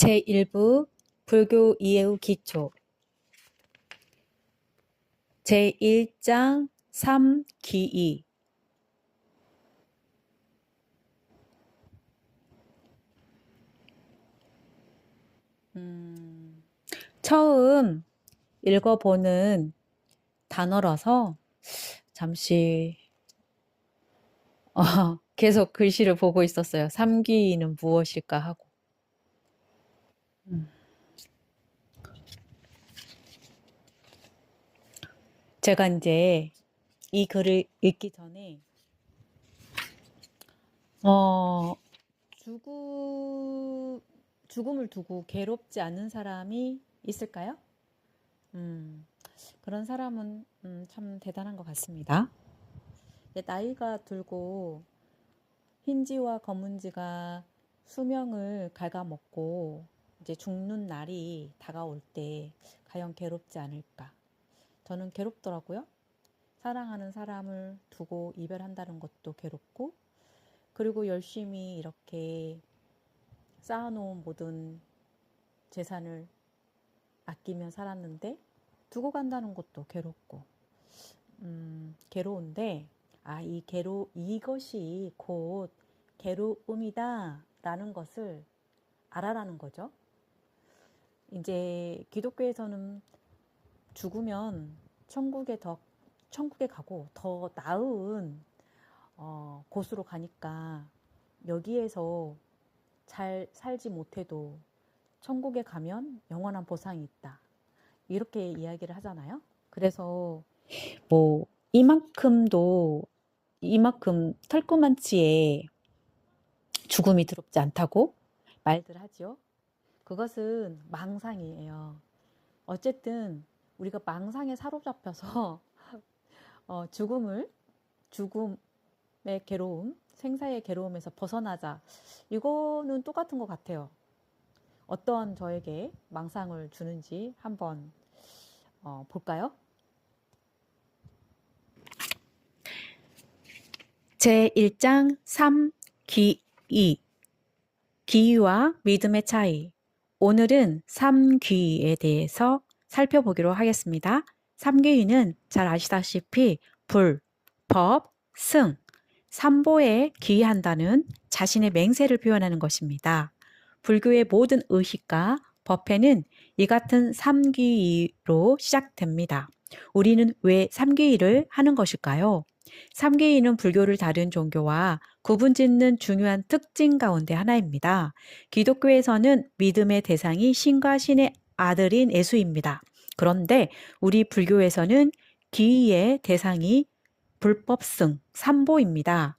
제1부 불교 이해의 기초 제1장 3기이 음, 처음 읽어보는 단어라서 잠시 어, 계속 글씨를 보고 있었어요. 3기는 무엇일까 하고. 음. 제가 이제 이 글을 읽기 전에 어, 죽음, 죽음을 두고 괴롭지 않은 사람이 있을까요? 음, 그런 사람은 음, 참 대단한 것 같습니다. 나이가 들고 흰지와 검은지가 수명을 갉아먹고 이제 죽는 날이 다가올 때 과연 괴롭지 않을까? 저는 괴롭더라고요. 사랑하는 사람을 두고 이별한다는 것도 괴롭고, 그리고 열심히 이렇게 쌓아놓은 모든 재산을 아끼며 살았는데, 두고 간다는 것도 괴롭고, 음, 괴로운데, 아, 이 괴로, 이것이 곧 괴로움이다. 라는 것을 알아라는 거죠. 이제 기독교에서는 죽으면 천국에 더 천국에 가고 더 나은 어, 곳으로 가니까 여기에서 잘 살지 못해도 천국에 가면 영원한 보상이 있다. 이렇게 이야기를 하잖아요. 그래서 뭐 이만큼도 이만큼 털끄만치에 죽음이 두렵지 않다고 말들 하지요. 그것은 망상이에요. 어쨌든 우리가 망상에 사로잡혀서 어, 죽음을 죽음의 괴로움, 생사의 괴로움에서 벗어나자. 이거는 똑같은 것 같아요. 어떤 저에게 망상을 주는지 한번 어, 볼까요? 제 1장 3 기이 기와 믿음의 차이 오늘은 3귀에 대해서 살펴보기로 하겠습니다. 3귀는 잘 아시다시피 불, 법, 승, 삼보에 귀한다는 자신의 맹세를 표현하는 것입니다. 불교의 모든 의식과 법회는 이 같은 3귀로 시작됩니다. 우리는 왜 3귀를 하는 것일까요? 3귀는 불교를 다른 종교와 구분 짓는 중요한 특징 가운데 하나입니다. 기독교에서는 믿음의 대상이 신과 신의 아들인 예수입니다. 그런데 우리 불교에서는 기의 대상이 불법승, 삼보입니다.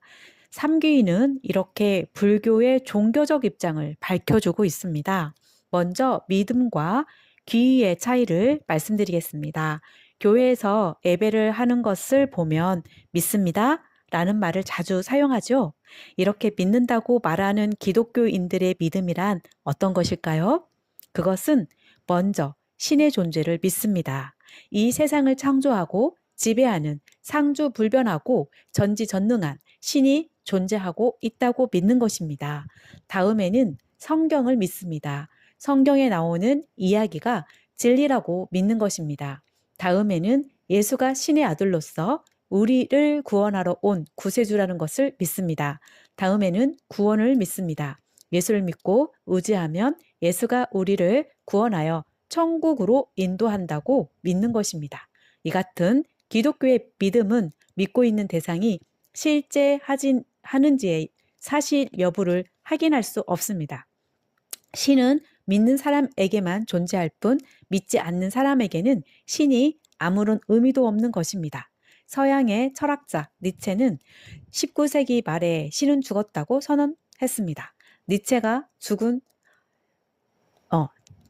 삼귀는 이렇게 불교의 종교적 입장을 밝혀주고 있습니다. 먼저 믿음과 귀의 차이를 말씀드리겠습니다. 교회에서 예배를 하는 것을 보면 믿습니다. 라는 말을 자주 사용하죠. 이렇게 믿는다고 말하는 기독교인들의 믿음이란 어떤 것일까요? 그것은 먼저 신의 존재를 믿습니다. 이 세상을 창조하고 지배하는 상주 불변하고 전지전능한 신이 존재하고 있다고 믿는 것입니다. 다음에는 성경을 믿습니다. 성경에 나오는 이야기가 진리라고 믿는 것입니다. 다음에는 예수가 신의 아들로서 우리를 구원하러 온 구세주라는 것을 믿습니다. 다음에는 구원을 믿습니다. 예수를 믿고 의지하면 예수가 우리를 구원하여 천국으로 인도한다고 믿는 것입니다. 이 같은 기독교의 믿음은 믿고 있는 대상이 실제 하진, 하는지의 사실 여부를 확인할 수 없습니다. 신은 믿는 사람에게만 존재할 뿐 믿지 않는 사람에게는 신이 아무런 의미도 없는 것입니다. 서양의 철학자 니체는 19세기 말에 신은 죽었다고 선언했습니다. 니체가 죽은 어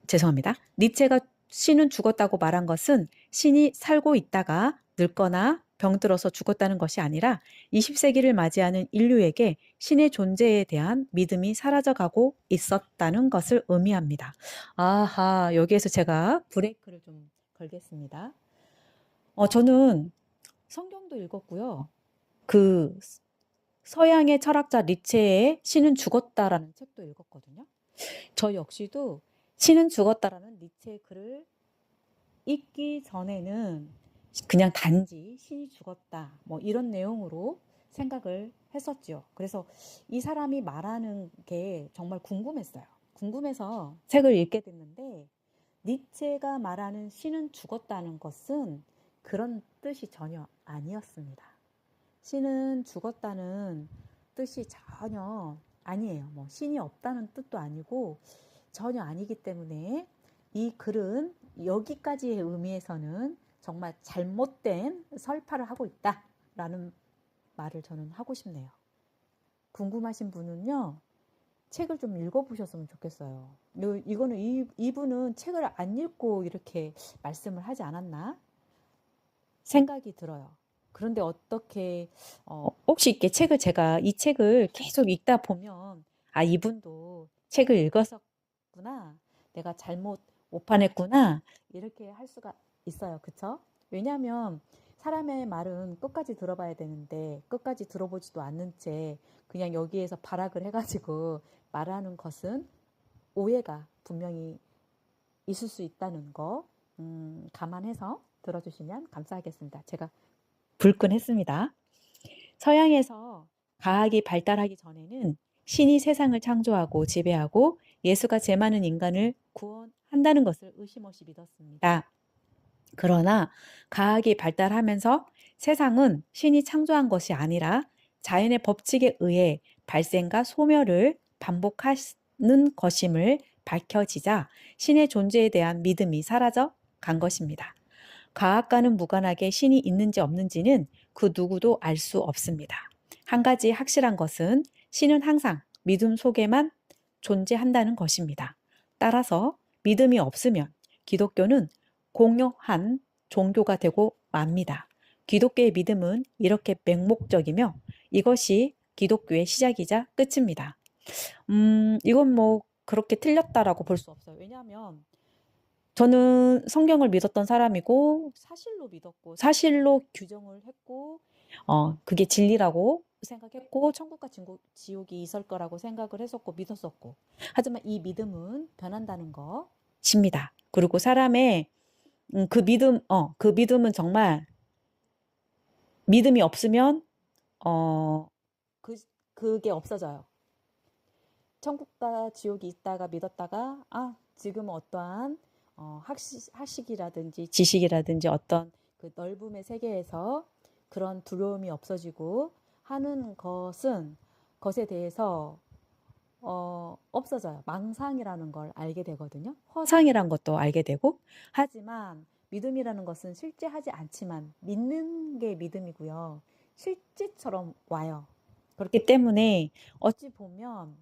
죄송합니다. 니체가 신은 죽었다고 말한 것은 신이 살고 있다가 늙거나 병들어서 죽었다는 것이 아니라 20세기를 맞이하는 인류에게 신의 존재에 대한 믿음이 사라져가고 있었다는 것을 의미합니다. 아하, 여기에서 제가 브레이크를 좀 걸겠습니다. 어, 저는 성경도 읽었고요. 그 서양의 철학자 리체의 신은 죽었다라는 책도 읽었거든요. 저 역시도 신은 죽었다라는 니체의 글을 읽기 전에는 그냥 단지 신이 죽었다 뭐 이런 내용으로 생각을 했었죠. 그래서 이 사람이 말하는 게 정말 궁금했어요. 궁금해서 책을 읽게 됐는데 니체가 말하는 신은 죽었다는 것은 그런 뜻이 전혀 아니었습니다. 신은 죽었다는 뜻이 전혀 아니에요. 뭐 신이 없다는 뜻도 아니고 전혀 아니기 때문에 이 글은 여기까지의 의미에서는 정말 잘못된 설파를 하고 있다라는 말을 저는 하고 싶네요. 궁금하신 분은요, 책을 좀 읽어보셨으면 좋겠어요. 요- 이거는 이, 이분은 책을 안 읽고 이렇게 말씀을 하지 않았나 생각이 들어요. 그런데 어떻게 어, 혹시 이렇게 책을 제가 이 책을 계속 읽다 보면 아 이분도 책을 읽었었구나 내가 잘못 오판했구나 이렇게 할 수가 있어요 그쵸 왜냐하면 사람의 말은 끝까지 들어봐야 되는데 끝까지 들어보지도 않는 채 그냥 여기에서 발악을 해가지고 말하는 것은 오해가 분명히 있을 수 있다는 거 음, 감안해서 들어주시면 감사하겠습니다 제가 불끈했습니다. 서양에서 과학이 발달하기 전에는 신이 세상을 창조하고 지배하고 예수가 죄 많은 인간을 구원한다는 것을 의심 없이 믿었습니다. 그러나 과학이 발달하면서 세상은 신이 창조한 것이 아니라 자연의 법칙에 의해 발생과 소멸을 반복하는 것임을 밝혀지자 신의 존재에 대한 믿음이 사라져 간 것입니다. 과학과는 무관하게 신이 있는지 없는지는 그 누구도 알 수 없습니다. 한 가지 확실한 것은 신은 항상 믿음 속에만 존재한다는 것입니다. 따라서 믿음이 없으면 기독교는 공허한 종교가 되고 맙니다. 기독교의 믿음은 이렇게 맹목적이며 이것이 기독교의 시작이자 끝입니다. 음, 이건 뭐 그렇게 틀렸다라고 볼 수 없어요. 왜냐하면 저는 성경을 믿었던 사람이고 사실로 믿었고 사실로 규정을 했고 어 그게 진리라고 생각했고 천국과 진국, 지옥이 있을 거라고 생각을 했었고 믿었었고 하지만 이 믿음은 변한다는 것입니다. 그리고 사람의 음, 그 믿음 어 그 믿음은 정말 믿음이 없으면 어 그 그게 없어져요. 천국과 지옥이 있다가 믿었다가 아 지금 어떠한 어, 학식, 학식이라든지 지식이라든지 어떤 그 넓음의 세계에서 그런 두려움이 없어지고 하는 것은 것에 대해서 어, 없어져요. 망상이라는 걸 알게 되거든요. 허상이란 것도 알게 되고 하지만 믿음이라는 것은 실제 하지 않지만 믿는 게 믿음이고요. 실제처럼 와요. 그렇기 때문에 어찌 보면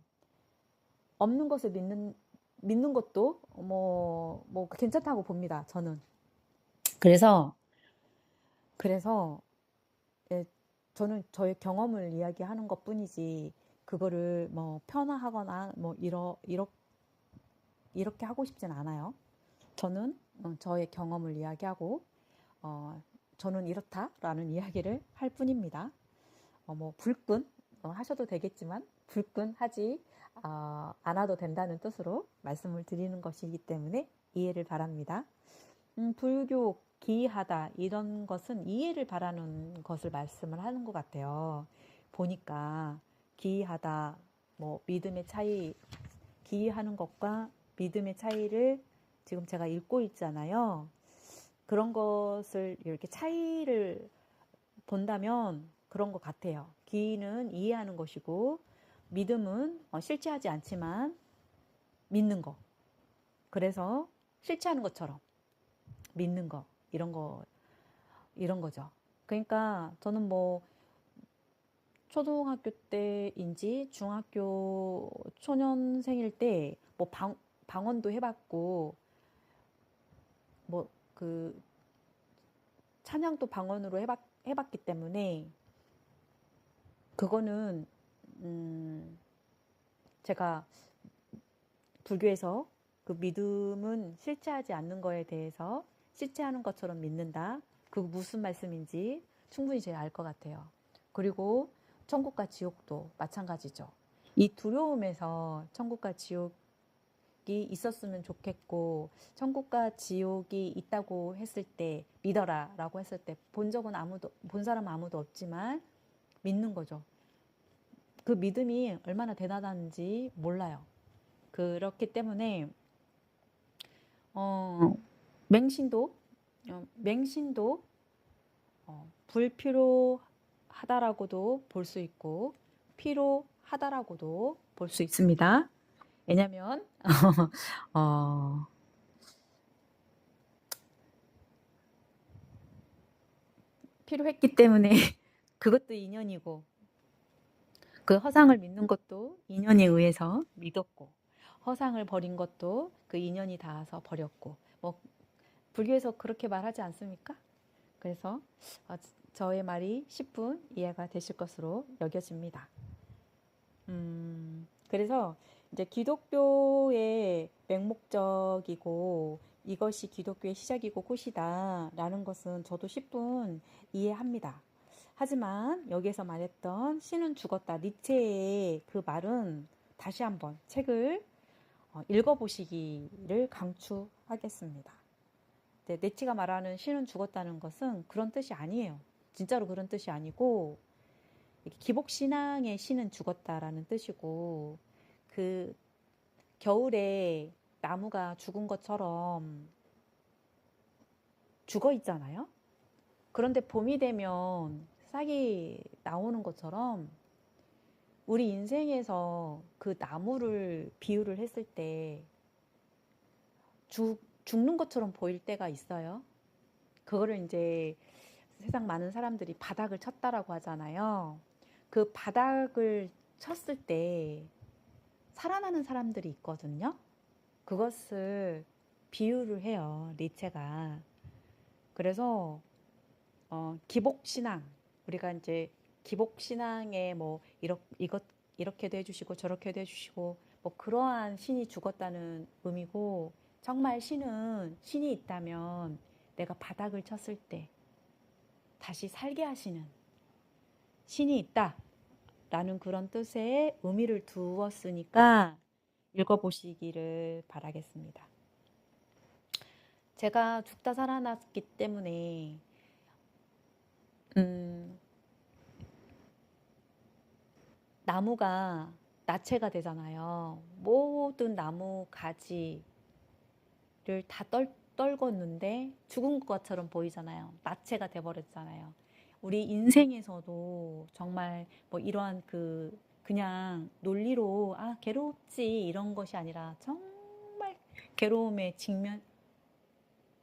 없는 것을 믿는 믿는 것도 뭐, 뭐 괜찮다고 봅니다. 저는. 그래서 그래서 예, 저는 저의 경험을 이야기하는 것 뿐이지 그거를 뭐 편화하거나 뭐 이러 이러 이렇게 하고 싶진 않아요. 저는 어, 저의 경험을 이야기하고 어, 저는 이렇다라는 이야기를 할 뿐입니다. 어, 뭐 불끈 어, 하셔도 되겠지만 불끈 하지 어, 않아도 된다는 뜻으로 말씀을 드리는 것이기 때문에 이해를 바랍니다. 음, 불교 기이하다 이런 것은 이해를 바라는 것을 말씀을 하는 것 같아요. 보니까 기이하다 뭐 믿음의 차이 기이하는 것과 믿음의 차이를 지금 제가 읽고 있잖아요. 그런 것을 이렇게 차이를 본다면 그런 것 같아요. 기이는 이해하는 것이고 믿음은 어, 실체하지 않지만 믿는 거. 그래서 실체하는 것처럼 믿는 거 이런 거 이런 거죠. 그러니까 저는 뭐 초등학교 때인지 중학교 초년생일 때뭐 방언도 해봤고 뭐 그 찬양도 방언으로 해봤, 해봤기 때문에 그거는 음, 제가 불교에서 그 믿음은 실체하지 않는 거에 대해서 실체하는 것처럼 믿는다. 그 무슨 말씀인지 충분히 제가 알 것 같아요. 그리고 천국과 지옥도 마찬가지죠. 이 두려움에서 천국과 지옥이 있었으면 좋겠고 천국과 지옥이 있다고 했을 때 믿어라라고 했을 때 본 적은 아무도 본 사람 아무도 없지만 믿는 거죠. 그 믿음이 얼마나 대단한지 몰라요. 그렇기 때문에 어, 맹신도 어, 맹신도 어, 불필요 하다라고도 볼 수 있고 필요하다라고도 볼 수 있습니다. 왜냐면 어, 필요했기 때문에 그것도 인연이고 그 허상을 믿는 것도 인연에 의해서 믿었고 허상을 버린 것도 그 인연이 닿아서 버렸고 뭐 불교에서 그렇게 말하지 않습니까? 그래서 어, 저의 말이 10분 이해가 되실 것으로 여겨집니다. 음, 그래서 이제 기독교의 맹목적이고 이것이 기독교의 시작이고 꽃이다라는 것은 저도 10분 이해합니다. 하지만 여기에서 말했던 신은 죽었다 니체의 그 말은 다시 한번 책을 어, 읽어보시기를 강추하겠습니다. 네, 네치가 말하는 신은 죽었다는 것은 그런 뜻이 아니에요. 진짜로 그런 뜻이 아니고 기복 신앙의 신은 죽었다라는 뜻이고 그 겨울에 나무가 죽은 것처럼 죽어 있잖아요. 그런데 봄이 되면 싹이 나오는 것처럼 우리 인생에서 그 나무를 비유를 했을 때 죽, 죽는 것처럼 보일 때가 있어요. 그거를 이제 세상 많은 사람들이 바닥을 쳤다라고 하잖아요. 그 바닥을 쳤을 때 살아나는 사람들이 있거든요. 그것을 비유를 해요. 리체가. 그래서 어, 기복신앙 우리가 이제 기복신앙에 뭐 이렇, 이것 이렇게도 해주시고 저렇게도 해주시고 뭐 그러한 신이 죽었다는 의미고 정말 신은 신이 있다면 내가 바닥을 쳤을 때 다시 살게 하시는 신이 있다 라는 그런 뜻의 의미를 두었으니까 읽어보시기를 바라겠습니다. 제가 죽다 살아났기 때문에 음, 나무가 나체가 되잖아요. 모든 나무 가지를 다 떨, 떨궜는데 죽은 것처럼 보이잖아요. 나체가 돼버렸잖아요. 우리 인생에서도 정말 뭐 이러한 그 그냥 논리로 아 괴롭지 이런 것이 아니라 정말 괴로움에 직면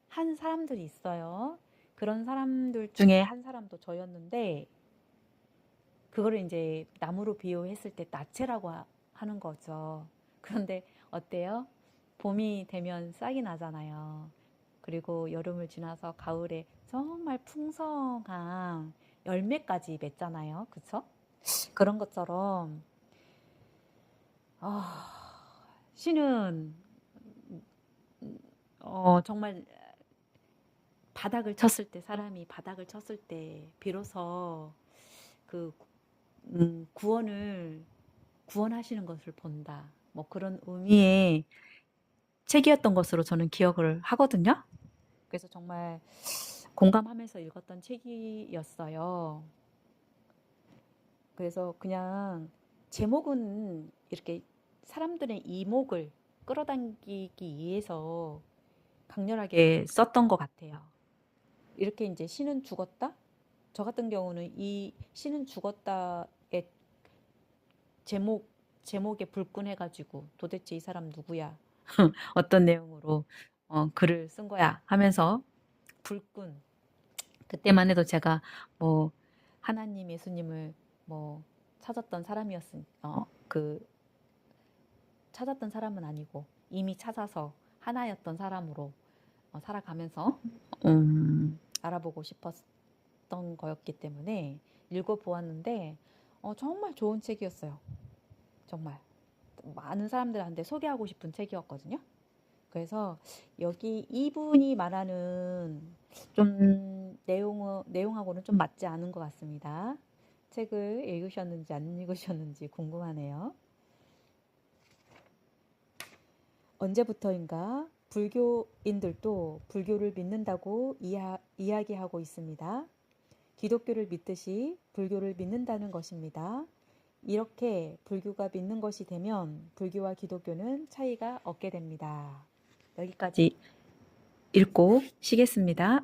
한 사람들이 있어요. 그런 사람들 중에 한 사람도 저였는데 그거를 이제 나무로 비유했을 때 나체라고 하는 거죠. 그런데 어때요? 봄이 되면 싹이 나잖아요. 그리고 여름을 지나서 가을에 정말 풍성한 열매까지 맺잖아요. 그쵸? 그런 것처럼, 어, 신은, 어, 정말 바닥을 쳤을 때, 사람이 바닥을 쳤을 때, 비로소 그, 음, 구원을, 구원하시는 것을 본다. 뭐 그런 의미의 책이었던 것으로 저는 기억을 하거든요. 그래서 정말 공감하면서 읽었던 책이었어요. 그래서 그냥 제목은 이렇게 사람들의 이목을 끌어당기기 위해서 강렬하게 썼던 것 같아요. 이렇게 이제 신은 죽었다? 저 같은 경우는 이 신은 죽었다의 제목, 제목에 불끈해가지고 도대체 이 사람 누구야? 어떤 내용으로 어, 글을 쓴 거야 하면서 불끈 그때만 해도 제가 뭐 하나님 예수님을 뭐 찾았던 사람이었으니 어, 그 찾았던 사람은 아니고 이미 찾아서 하나였던 사람으로 어, 살아가면서 음, 알아보고 싶었던 거였기 때문에 읽어보았는데 어, 정말 좋은 책이었어요. 정말 많은 사람들한테 소개하고 싶은 책이었거든요. 그래서 여기 이분이 말하는 좀 내용 내용하고는 좀 맞지 않은 것 같습니다. 책을 읽으셨는지 안 읽으셨는지 궁금하네요. 언제부터인가 불교인들도 불교를 믿는다고 이야, 이야기하고 있습니다. 기독교를 믿듯이 불교를 믿는다는 것입니다. 이렇게 불교가 믿는 것이 되면 불교와 기독교는 차이가 없게 됩니다. 여기까지 읽고 쉬겠습니다.